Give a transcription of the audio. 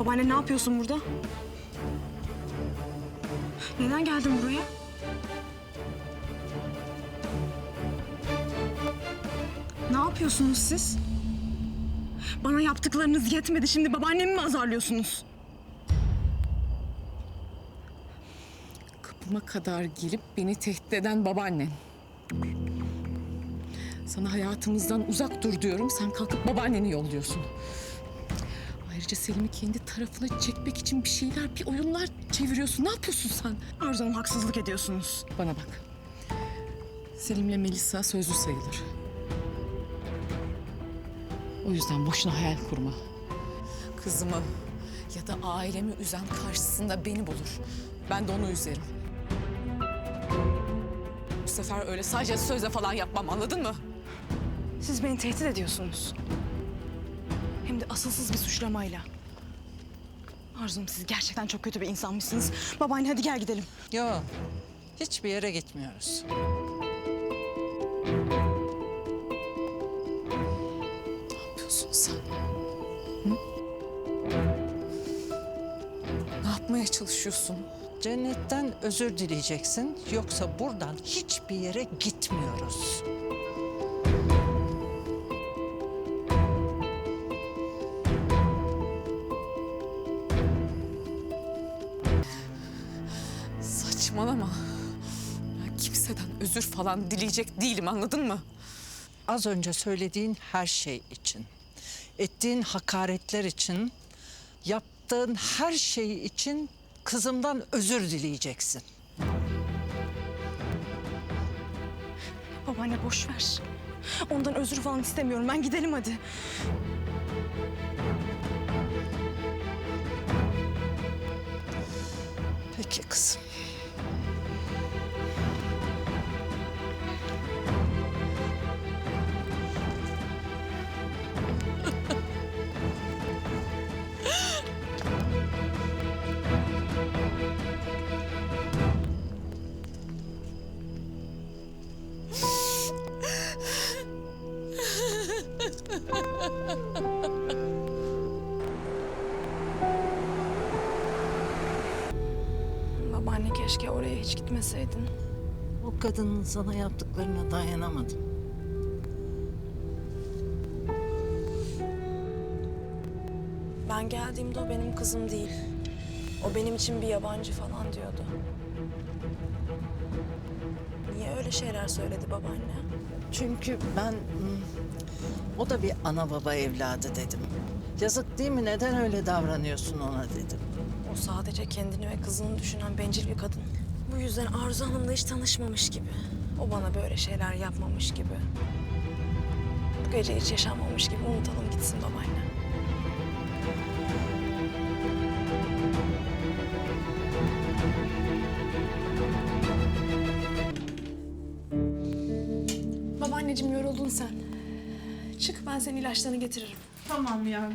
Babaanne ne yapıyorsun burada? Neden geldin buraya? Ne yapıyorsunuz siz? Bana yaptıklarınız yetmedi. Şimdi babaannemi mi azarlıyorsunuz? Kapıma kadar gelip beni tehdit eden babaannen. Sana hayatımızdan uzak dur diyorum. Sen kalkıp babaanneni yolluyorsun. Ayrıca Selim'i kendi tarafına çekmek için bir şeyler, bir oyunlar çeviriyorsun. Ne yapıyorsun sen? Arzu Hanım haksızlık ediyorsunuz. Bana bak. Selim'le Melisa sözlü sayılır. O yüzden boşuna hayal kurma. Kızımı ya da ailemi üzen karşısında beni bulur. Ben de onu üzerim. Bu sefer öyle sadece sözle falan yapmam anladın mı? Siz beni tehdit ediyorsunuz. Hem de asılsız bir suçlamayla. Arzu Hanım siz gerçekten çok kötü bir insanmışsınız. Babaanne hadi gel gidelim. Yok. Hiçbir yere gitmiyoruz. Ne yapıyorsun sen? Hı? Ne yapmaya çalışıyorsun? Cennetten özür dileyeceksin. Yoksa buradan hiçbir yere gitmiyoruz. Saçmalama. Ben kimseden özür falan dileyecek değilim anladın mı? Az önce söylediğin her şey için, ettiğin hakaretler için, yaptığın her şey için kızımdan özür dileyeceksin. Babaanne boş ver. Ondan özür falan istemiyorum. Ben gidelim hadi. Peki kızım. Babaanne keşke oraya hiç gitmeseydin. O kadının sana yaptıklarına dayanamadım. Ben geldiğimde o benim kızım değil. O benim için bir yabancı falan diyordu. Niye öyle şeyler söyledi babaanne? Çünkü ben hmm, o da bir ana baba evladı dedim. Yazık değil mi? Neden öyle davranıyorsun ona dedim. O sadece kendini ve kızını düşünen bencil bir kadın. Bu yüzden Arzu Hanım'la hiç tanışmamış gibi. O bana böyle şeyler yapmamış gibi. Bu gece hiç yaşanmamış gibi unutalım gitsin babaanne. Babaanneciğim yoruldun sen. Çık ben senin ilaçlarını getiririm. Tamam yavrum.